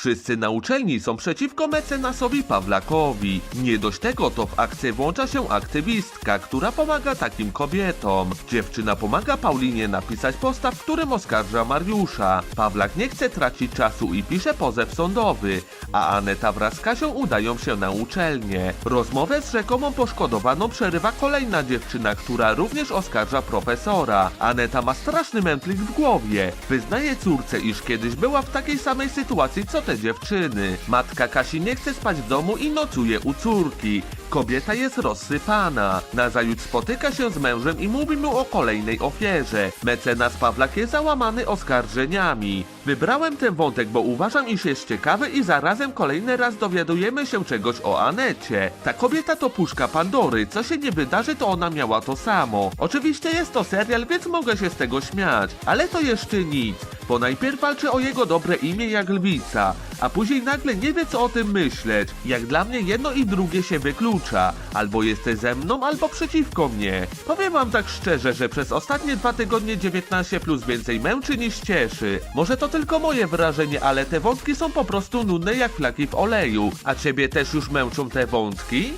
Wszyscy na uczelni są przeciwko mecenasowi Pawlakowi. Nie dość tego, to w akcję włącza się aktywistka, która pomaga takim kobietom. Dziewczyna pomaga Paulinie napisać posta, w którym oskarża Mariusza. Pawlak nie chce tracić czasu i pisze pozew sądowy, a Aneta wraz z Kasią udają się na uczelnię. Rozmowę z rzekomą poszkodowaną przerywa kolejna dziewczyna, która również oskarża profesora. Aneta ma straszny mętlik w głowie. Wyznaje córce, iż kiedyś była w takiej samej sytuacji co dziewczyny. Matka Kasi nie chce spać w domu i nocuje u córki. Kobieta jest rozsypana. Nazajutrz spotyka się z mężem i mówi mu o kolejnej ofierze. Mecenas Pawlak jest załamany oskarżeniami. Wybrałem ten wątek, bo uważam, iż jest ciekawy i zarazem kolejny raz dowiadujemy się czegoś o Anecie. Ta kobieta to puszka Pandory, co się nie wydarzy, to ona miała to samo. Oczywiście jest to serial, więc mogę się z tego śmiać, ale to jeszcze nic, bo najpierw walczy o jego dobre imię jak lwica, a później nagle nie wie co o tym myśleć. Jak dla mnie jedno i drugie się wyklucza. Albo jesteś ze mną, albo przeciwko mnie. Powiem wam tak szczerze, że przez ostatnie dwa tygodnie 19 plus więcej męczy niż cieszy. Może to tylko moje wrażenie, ale te wątki są po prostu nudne jak flaki w oleju. A ciebie też już męczą te wątki?